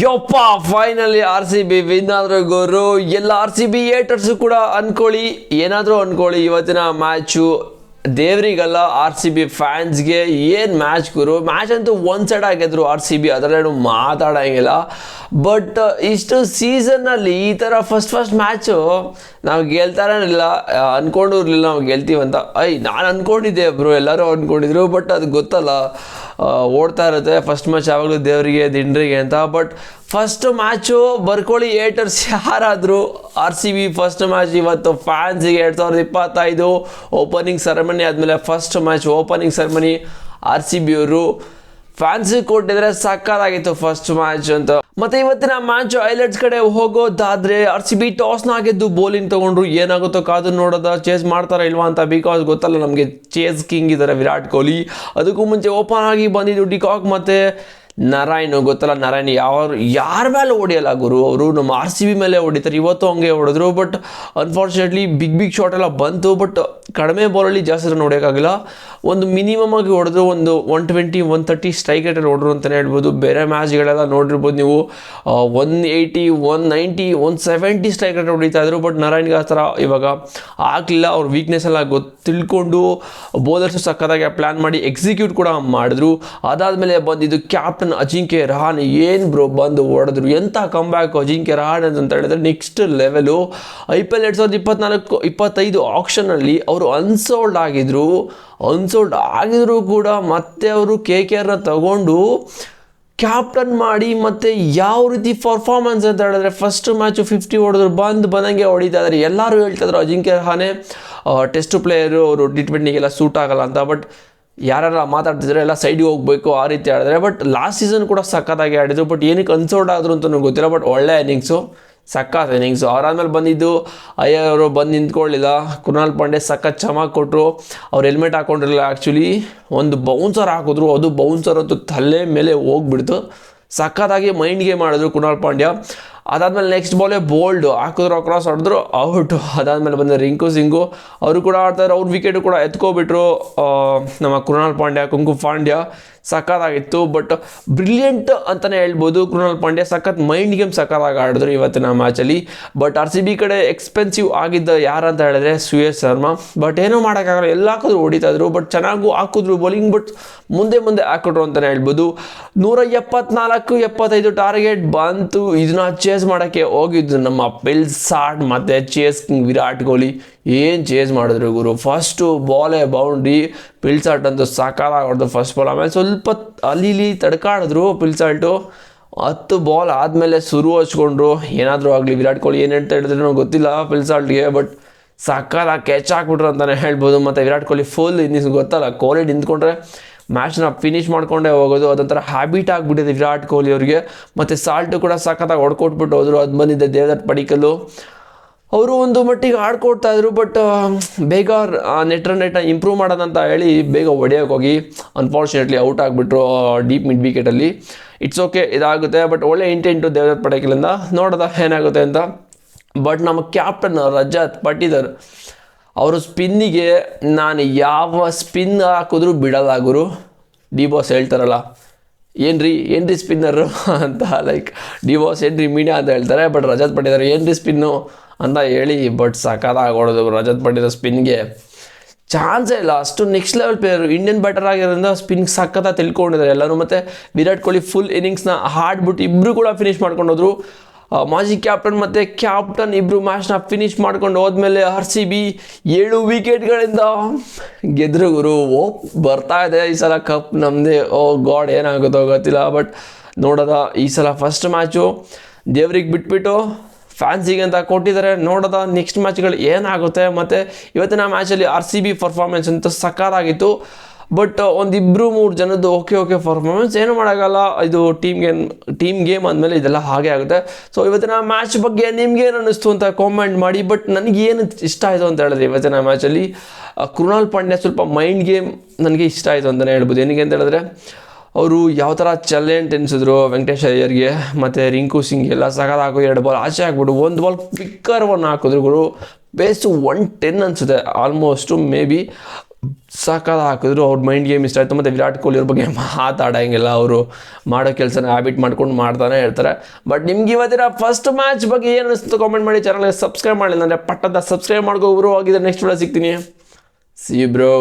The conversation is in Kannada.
ಯಪ್ಪ finally R C B win ಆದ್ರೆ ಗುರು. ಎಲ್ಲ ಆರ್ ಸಿ ಬಿ ಏಟರ್ಸು ಕೂಡ ಅನ್ಕೊಳ್ಳಿ. ಏನಾದರೂ ಅನ್ಕೊಳ್ಳಿ ಇವತ್ತಿನ ಮ್ಯಾಚು ದೇವ್ರಿಗಲ್ಲ ಆರ್ ಸಿ ಬಿ ಫ್ಯಾನ್ಸ್ಗೆ ಏನು ಮ್ಯಾಚ್ ಗುರು? ಮ್ಯಾಚ್ ಅಂತೂ ಒನ್ ಸೈಡ್ ಆಗಿದ್ರು ಆರ್ ಸಿ ಬಿ, ಅದರಲ್ಲೇನು ಮಾತಾಡೋಂಗಿಲ್ಲ. ಬಟ್ ಇಷ್ಟು ಸೀಸನ್ನಲ್ಲಿ ಈ ಥರ ಫಸ್ಟ್ ಫಸ್ಟ್ ಮ್ಯಾಚು ನಾವು ಗೆಲ್ತಾರೇ ಇಲ್ಲ ಅಂದ್ಕೊಂಡು ಇರಲಿಲ್ಲ ನಾವು ಗೆಲ್ತೀವಂತ ಐ, ನಾನು ಅಂದ್ಕೊಂಡಿದ್ದೆ ಬ್ರೋ, ಎಲ್ಲರೂ ಅಂದ್ಕೊಂಡಿದ್ರು ಬಟ್ ಅದು ಗೊತ್ತಲ್ಲ. ಓಡ್ತಾ ಇರುತ್ತೆ. ಫಸ್ಟ್ ಮ್ಯಾಚ್ ಯಾವಾಗಲೂ ದೇವರಿಗೆ, ದಿಂಡ್ರಿಗೆ ಅಂತ. ಬಟ್ ಫಸ್ಟ್ ಮ್ಯಾಚು ಬರ್ಕೊಳ್ಳಿ ಏಟರ್ಸ್ ಯಾರಾದರೂ R C B first match ಇವತ್ತು ಫ್ಯಾನ್ಸಿಗೆ ಎರಡು ಸಾವಿರದ ಇಪ್ಪತ್ತೈದು ಓಪನಿಂಗ್ ಸೆರೆಮನಿ ಆದಮೇಲೆ first match opening ceremony R C B ಅವರು ಫ್ಯಾನ್ಸಿಗೆ ಕೊಟ್ಟಿದ್ರೆ ಸಕ್ಕತ್ತಾಗಿತ್ತು ಫಸ್ಟ್ ಮ್ಯಾಚ್ ಅಂತ. ಮತ್ತೆ ಇವತ್ತಿನ ಮ್ಯಾಚ್ ಐಲೆಟ್ಸ್ ಕಡೆ ಹೋಗೋದಾದ್ರೆ ಆರ್ ಸಿ ಬಿ ಟಾಸ್ನ ಆಗಿದ್ದು ಬೌಲಿಂಗ್ ತಗೊಂಡ್ರು ಏನಾಗುತ್ತೋ ಕಾದು ನೋಡೋದ ಚೇಸ್ ಮಾಡ್ತಾರ ಇಲ್ವಾ ಅಂತ ಬಿಕಾಸ್ ಗೊತ್ತಲ್ಲ ನಮಗೆ ಚೇಸ್ ಕಿಂಗ್ ಇದ್ದಾರೆ ವಿರಾಟ್ ಕೊಹ್ಲಿ. ಅದಕ್ಕೂ ಮುಂಚೆ ಓಪನ್ ಆಗಿ ಬಂದಿದ್ದು ಡಿಕಾಕ್ ಮತ್ತೆ ನಾರಾಯಣ್ ಗೊತ್ತಲ್ಲ, ನಾರಾಯಣ್ ಯಾವ ಯಾರ ಮೇಲೆ ಹೊಡೆಯಲ್ಲ ಗುರು ಅವರು? ನಮ್ಮ ಆರ್ ಸಿ ಬಿ ಮೇಲೆ ಹೊಡಿತಾರೆ. ಇವತ್ತು ಹಂಗೆ ಹೊಡೆದ್ರು but unfortunately big big shot ಎಲ್ಲ ಬಂತು ಬಟ್ ಕಡಿಮೆ ಬಾಲಲ್ಲಿ ಜಾಸ್ತಿ ರನ್ ಒಂದು ಮಿನಿಮಮ್ ಆಗಿ ಹೊಡೆದ್ರು, ಒಂದು one twenty one thirty strike ರೇಟಲ್ಲಿ ಹೊಡೆದ್ರು ಅಂತಲೇ ಹೇಳ್ಬೋದು. ಬೇರೆ ಮ್ಯಾಚ್ಗಳೆಲ್ಲ ನೋಡಿರ್ಬೋದು ನೀವು. One eighty one ninety one seventy strike rate ಹೊಡಿತಾ ಇದ್ರು ಬಟ್ ನಾರಾಯಣ್ಗೆ ಆ ಥರ ಇವಾಗ ಆಗಲಿಲ್ಲ. ಅವ್ರ ವೀಕ್ನೆಸ್ ಎಲ್ಲ ಗೊತ್ತು ತಿಳ್ಕೊಂಡು ಬೌಲರ್ಸ್ ಸಕ್ಕತ್ತಾಗಿ ಪ್ಲ್ಯಾನ್ ಮಾಡಿ ಎಕ್ಸಿಕ್ಯೂಟ್ ಕೂಡ ಮಾಡಿದ್ರು. ಅದಾದಮೇಲೆ ಬಂದಿದ್ದು ಕ್ಯಾಪ್ಟನ್ ಅಜಿಂಕ್ಯ ರಹಾನೆ ಏನು ಬ್ರೋ ಬಂದು ಹೊಡೆದ್ರು? ಎಂಥ ಕಂಬ್ಯಾಕ್ ಅಜಿಂಕ್ಯ ರಹಾನ್ ಅಂತ ಹೇಳಿದ್ರೆ next level I P L ಎರಡು ಸಾವಿರದ ಇಪ್ಪತ್ನಾಲ್ಕು, ಇಪ್ಪತ್ತೈದು ಆಕ್ಷನಲ್ಲಿ ಅವರು ಅನ್ಸೋಲ್ಡ್ ಆಗಿದ್ರು. ಅನ್ಸೋಲ್ಡ್ ಆಗಿದ್ರು ಕೂಡ ಮತ್ತೆ ಅವರು ಕೆ ಕೆ ಆರ್ನ ತಗೊಂಡು ಕ್ಯಾಪ್ಟನ್ ಮಾಡಿ ಮತ್ತೆ ಯಾವ ರೀತಿ ಪರ್ಫಾರ್ಮೆನ್ಸ್ ಅಂತ ಹೇಳಿದ್ರೆ ಫಸ್ಟ್ ಮ್ಯಾಚು ಫಿಫ್ಟಿ ಹೊಡೆದ್ರು, ಬಂದು ಬಂದಂಗೆ ಹೊಡಿತಾ ಇದ್ದಾರೆ ಎಲ್ಲರೂ ಹೇಳ್ತಾ ಇದ್ರು ಅಜಿಂಕ್ಯ ರಹಾನೆ ಟೆಸ್ಟ್ ಪ್ಲೇಯರು ಅವರು ಟಿ ಟ್ವೆಂಟಿಗೆಲ್ಲ ಸೂಟ್ ಆಗಲ್ಲ ಅಂತ. ಬಟ್ ಯಾರೆಲ್ಲ ಮಾತಾಡ್ತಿದ್ರೆ ಎಲ್ಲ ಸೈಡಿಗೆ ಹೋಗಬೇಕು ಆ ರೀತಿ ಆಡಿದ್ರೆ ಬಟ್ ಲಾಸ್ಟ್ ಸೀಸನ್ ಕೂಡ ಸಖತ್ತಾಗಿ ಆಡಿದ್ರು ಬಟ್ ಏನಕ್ಕೆ ಅನ್ಸೋರ್ಡ್ ಆದರು ಅಂತ ನನಗೆ ಗೊತ್ತಿಲ್ಲ ಬಟ್ ಒಳ್ಳೆ ಇನ್ನಿಂಗ್ಸು ಸಖತ್ ಇನ್ನಿಂಗ್ಸು ಅವರಾದ್ಮೇಲೆ ಬಂದಿದ್ದು ಅಯ್ಯ ಅವರು ಬಂದು ನಿಂತ್ಕೊಳ್ಳಿಲ್ಲ. ಕೃಣಾಲ್ ಪಾಂಡೆ ಸಖತ್ ಚಮಕ್ ಕೊಟ್ಟರು ಅವ್ರು ಹೆಲ್ಮೆಟ್ ಹಾಕೊಂಡಿರಲಿಲ್ಲ ಆ್ಯಕ್ಚುಲಿ ಒಂದು ಬೌನ್ಸರ್ ಹಾಕಿದ್ರು, ಅದು ಬೌನ್ಸರ್ ಅಂತೂ ತಲೆ ಮೇಲೆ ಹೋಗ್ಬಿಡ್ತು. ಸಖತ್ತಾಗಿ ಮೈಂಡ್ ಗೇಮ್ ಮಾಡಿದ್ರು ಕುಣಾಲ್ ಪಾಂಡ್ಯ. ಅದಾದಮೇಲೆ ನೆಕ್ಸ್ಟ್ ಬಾಲೇ ಬೋಲ್ಡ್ ಹಾಕಿದ್ರು ಕ್ರಾಸ್ ಹೊಡೆದ್ರು ಔಟ್ ಅದಾದಮೇಲೆ ಬಂದ ರಿಂಕು, ಸಿಂಗು. ಅವರು ಕೂಡ ಆಡ್ತಾರೆ, ಅವ್ರ ವಿಕೆಟ್ ಕೂಡ ಎತ್ಕೊಬಿಟ್ರು. ನಮ್ಮ ಕೃಣಾಲ್ ಪಾಂಡ್ಯ, ಕುಂಕು ಪಾಂಡ್ಯ. ಸಖತ್ತಾಗಿತ್ತು ಬಟ್ ಬ್ರಿಲಿಯಂಟ್ ಅಂತಲೇ ಹೇಳ್ಬೋದು ಕೃಣಾಲ್ ಪಾಂಡ್ಯ. ಸಖತ್ ಮೈಂಡ್ ಗೇಮ್ ಸಖತ್ತಾಗಿ ಆಡಿದ್ರು ಇವತ್ತಿನ ಮ್ಯಾಚಲ್ಲಿ ಬಟ್ ಆರ್ ಸಿ ಬಿ ಕಡೆ ಎಕ್ಸ್ಪೆನ್ಸಿವ್ ಆಗಿದ್ದ ಯಾರಂತ ಹೇಳಿದ್ರೆ ಸುಯೇಶ್ ಶರ್ಮಾ. ಬಟ್ ಏನೂ ಮಾಡೋಕ್ಕಾಗಲ್ಲ, ಎಲ್ಲ ಹಾಕಿದ್ರು ಹೊಡಿತಾಯಿದ್ರು ಬಟ್ ಚೆನ್ನಾಗೂ ಹಾಕಿದ್ರು ಬೌಲಿಂಗ್ ಬಟ್ ಮುಂದೆ ಮುಂದೆ ಹಾಕಿಟ್ರು ಅಂತಲೇ ಹೇಳ್ಬೋದು. ನೂರ ಎಪ್ಪತ್ನಾಲ್ಕು, ಎಪ್ಪತ್ತೈದು ಟಾರ್ಗೆಟ್ ಬಂತು. ಇದನ್ನ ಚೇಸ್ ಮಾಡೋಕ್ಕೆ ಹೋಗಿದ್ದು ನಮ್ಮ ಪಿಲ್ಸಾಟ್ ಮತ್ತು ಚೇಸ್ ಕಿಂಗ್ ವಿರಾಟ್ ಕೊಹ್ಲಿ. ಏನು ಚೇಸ್ ಮಾಡಿದ್ರು ಗುರು? ಫಸ್ಟು ಬಾಲೇ ಬೌಂಡ್ರಿ ಪಿಲ್ಸಾಟ್ ಅಂತೂ ಸಾಕಾಗಿ ಹೊಡೆದು ಫಸ್ಟ್ ಬಾಲ್ ಆಮೇಲೆ ಸ್ವಲ್ಪ ಅಲ್ಲಿ ಇಲ್ಲಿ ತಡ್ಕಾಡಿದ್ರು ಪಿಲ್ಸಾಲ್ಟು ಹತ್ತು ಬಾಲ್ ಆದಮೇಲೆ ಶುರು ಹಚ್ಕೊಂಡ್ರು. ಏನಾದರೂ ಆಗಲಿ ವಿರಾಟ್ ಕೊಹ್ಲಿ ಏನು ಹೇಳ್ತಾ ಹೇಳಿದ್ರು ಗೊತ್ತಿಲ್ಲ ಪಿಲ್ಸಾಲ್ಟ್ಗೆ ಬಟ್ ಸಕಾಲ ಕ್ಯಾಚ್ ಹಾಕ್ಬಿಟ್ರು ಅಂತಲೇ ಹೇಳ್ಬೋದು. ಮತ್ತು ವಿರಾಟ್ ಕೊಹ್ಲಿ ಫುಲ್ ಇನ್ನಿಸ್ ಗೊತ್ತಲ್ಲ? ಕೊಹ್ಲಿ ನಿಂತ್ಕೊಂಡ್ರೆ ಮ್ಯಾಚ್ನ ಫಿನಿಶ್ ಮಾಡ್ಕೊಂಡೇ ಹೋಗೋದು, ಅದೊಂಥರ ಹ್ಯಾಬಿಟ್ ಆಗಿಬಿಟ್ಟಿದೆ ವಿರಾಟ್ ಕೊಹ್ಲಿ ಅವರಿಗೆ. ಮತ್ತು ಸಾಲ್ಟು ಕೂಡ ಸಖತ್ತಾಗಿ ಹೊಡ್ಕೊಟ್ಬಿಟ್ಟು ಹೋದರು. ಅದು ಬಂದಿದ್ದೆ ದೇವದತ್ ಪಡಿಕಲ್ಲು. ಅವರು ಒಂದು ಮಟ್ಟಿಗೆ ಆಡ್ಕೊಡ್ತಾ ಇದ್ರು ಬಟ್ ಬೇಗ ನೆಟ್ರ ರೇಟ್ನ ಇಂಪ್ರೂವ್ ಮಾಡೋದಂತ ಹೇಳಿ ಬೇಗ ಹೊಡೆಯೋಕೆ ಹೋಗಿ. ಅನ್ಫಾರ್ಚುನೇಟ್ಲಿ ಔಟ್ ಆಗಿಬಿಟ್ರು ಡೀಪ್ ಮಿಡ್ ವಿಕೆಟಲ್ಲಿ ಇಟ್ಸ್ ಓಕೆ ಇದಾಗುತ್ತೆ ಬಟ್ ಒಳ್ಳೆ ಇಂಟೆಂಟು ದೇವದತ್ ಪಡೇಕಲಿಂದ ನೋಡೋದ ಏನಾಗುತ್ತೆ ಅಂತ. ಬಟ್ ನಮ್ಮ ಕ್ಯಾಪ್ಟನ್ ರಜತ್ ಪಟ್ಟಿದರ್ ಅವರು ಸ್ಪಿನ್ನಿಗೆ ನಾನು ಯಾವ ಸ್ಪಿನ್ ಹಾಕಿದ್ರು ಬಿಡಲ್ಲ ಗುರು. ಡಿ ಬಾಸ್ ಹೇಳ್ತಾರಲ್ಲ. ಏನ್ರಿ ಏನ್ರಿ ಸ್ಪಿನ್ನರು ಅಂತ ಲೈಕ್ ಡಿ ಬಾಸ್ ಏನ್ರಿ ಮೀಡಿಯಾ ಅಂತ ಹೇಳ್ತಾರೆ ಬಟ್ ರಜತ್ ಪಟ್ಟಿದಾರ್ ಏನ್ರಿ ಸ್ಪಿನ್ನು ಅಂತ ಹೇಳಿ ಬಟ್ ಸಖತ್ತಾಗಿ ಹೊಡೆದು ರಜತ್ ಪಟ್ಟಿದಾರ್ ಸ್ಪಿನ್ಗೆ. ಚಾನ್ಸೇ ಇಲ್ಲ ಅಷ್ಟು next level player Indian batter ಆಗಿರೋದ್ರಿಂದ ಸ್ಪಿನ್ ಸಖತ್ತಾಗಿ ತಿಳ್ಕೊಂಡಿದ್ದಾರೆ ಎಲ್ಲರೂ. ಮತ್ತು ವಿರಾಟ್ ಕೊಹ್ಲಿ ಫುಲ್ ಇನ್ನಿಂಗ್ಸ್ನ ಹಾಡ್ಬಿಟ್ಟು ಇಬ್ಬರು ಕೂಡ ಫಿನಿಶ್ ಮಾಡ್ಕೊಂಡು ಹೋದ್ರು ಆ, ಮಾಜಿ ಕ್ಯಾಪ್ಟನ್ ಮತ್ತು ಕ್ಯಾಪ್ಟನ್ ಇಬ್ಬರು ಮ್ಯಾಚ್ನ ಫಿನಿಶ್ ಮಾಡ್ಕೊಂಡು ಹೋದ್ಮೇಲೆ ಆರ್ ಸಿ ಬಿ ಏಳು ವಿಕೆಟ್ಗಳಿಂದ ಗೆದ್ರು ಗುರು. ಓ ಬರ್ತಾ ಇದೆ ಈ ಸಲ ಕಪ್ ನಮ್ಮದೇ ಓ ಗಾಡ್, ಏನಾಗುತ್ತೋ ಗೊತ್ತಿಲ್ಲ ಬಟ್ ನೋಡೋದ ಈ ಸಲ ಫಸ್ಟ್ ಮ್ಯಾಚು ದೇವ್ರಿಗೆ ಬಿಟ್ಬಿಟ್ಟು ಫ್ಯಾನ್ಸಿಗೆ ಅಂತ ಕೊಟ್ಟಿದ್ದಾರೆ. ನೋಡೋದ ನೆಕ್ಸ್ಟ್ ಮ್ಯಾಚ್ಗಳು ಏನಾಗುತ್ತೆ. ಮತ್ತು ಇವತ್ತಿನ ಮ್ಯಾಚಲ್ಲಿ ಆರ್ ಸಿ ಬಿ ಪರ್ಫಾರ್ಮೆನ್ಸ್ ಅಂತ ಸಕ್ಕತ್ತಾಗಿತ್ತು ಬಟ್ ಒಂದಿಬ್ಬರು ಮೂರು ಜನದ್ದು ಓಕೆ ಓಕೆ ಪರ್ಫಾರ್ಮೆನ್ಸ್ ಏನು ಮಾಡೋಕ್ಕಲ್ಲ ಇದು ಟೀಮ್ ಗೇಮ್ ಟೀಮ್ ಗೇಮ್ ಅಂದಮೇಲೆ ಇದೆಲ್ಲ ಹಾಗೆ ಆಗುತ್ತೆ. ಸೊ ಇವತ್ತಿನ ಮ್ಯಾಚ್ ಬಗ್ಗೆ ನಿಮ್ಗೇನು ಅನ್ನಿಸ್ತು ಅಂತ ಕಾಮೆಂಟ್ ಮಾಡಿ. ಬಟ್ ನನಗೇನು ಇಷ್ಟ ಆಯಿತು ಅಂತ ಹೇಳಿದ್ರೆ ಇವತ್ತಿನ ಮ್ಯಾಚಲ್ಲಿ ಕೃಣಾಲ್ ಪಾಂಡ್ಯ ಸ್ವಲ್ಪ ಮೈಂಡ್ ಗೇಮ್ ನನಗೆ ಇಷ್ಟ ಆಯಿತು ಅಂತಲೇ ಹೇಳ್ಬೋದು. ಏನಕ್ಕೆ ಅಂತ ಹೇಳಿದ್ರೆ, ಅವರು ಯಾವ ಥರ ಚಾಲೆಂಟ್ ಎನಿಸಿದ್ರು ವೆಂಕಟೇಶ್ ಅಯ್ಯರ್ಗೆ, ಮತ್ತು ರಿಂಕು ಸಿಂಗ್ ಎಲ್ಲ ಸಗದ ಹಾಕೋ ಎರಡು ಬಾಲ್ ಆಚೆ ಹಾಕ್ಬಿಟ್ಟು ಒಂದು ಬಾಲ್ ಕ್ವಿಕ್ಕರ್ ಒನ್ ಹಾಕಿದ್ರು. ಬೇಸು ಒನ್ ಟೆನ್ ಅನಿಸುತ್ತೆ. ಆಲ್ಮೋಸ್ಟು ಮೇ ಬಿ ಸಕ್ಕದ ಹಾಕಿದ್ರು ಅವ್ರ ಮೈಂಡ್ ಗೇಮ್ ಇಷ್ಟ ಆಯಿತು. ಮತ್ತು ವಿರಾಟ್ ಕೊಹ್ಲಿ ಅವ್ರ ಬಗ್ಗೆ ಮಾತಾಡೋಂಗಿಲ್ಲ ಅವರು ಮಾಡೋ ಕೆಲಸನ ಹ್ಯಾಬಿಟ್ ಮಾಡ್ಕೊಂಡು ಮಾಡ್ತಾನೆ ಇರ್ತಾರೆ. ಬಟ್ ನಿಮ್ಗೆ ಇವತ್ತಿನ ಫಸ್ಟ್ ಮ್ಯಾಚ್ ಬಗ್ಗೆ ಏನು ಅನಿಸ್ತು ಕಾಮೆಂಟ್ ಮಾಡಿ ಚಾನಲ್ಗೆ ಸಬ್ಸ್ಕ್ರೈಬ್ ಮಾಡಿಲ್ಲ ಅಂದರೆ ಪಟ್ಟದ ಸಬ್ಸ್ಕ್ರೈಬ್ ಮಾಡ್ಕೊ ಹೋಗಿದ್ರೆ ನೆಕ್ಸ್ಟ್ ವಿಡಿಯೋ ಸಿಗ್ತೀನಿ. See bro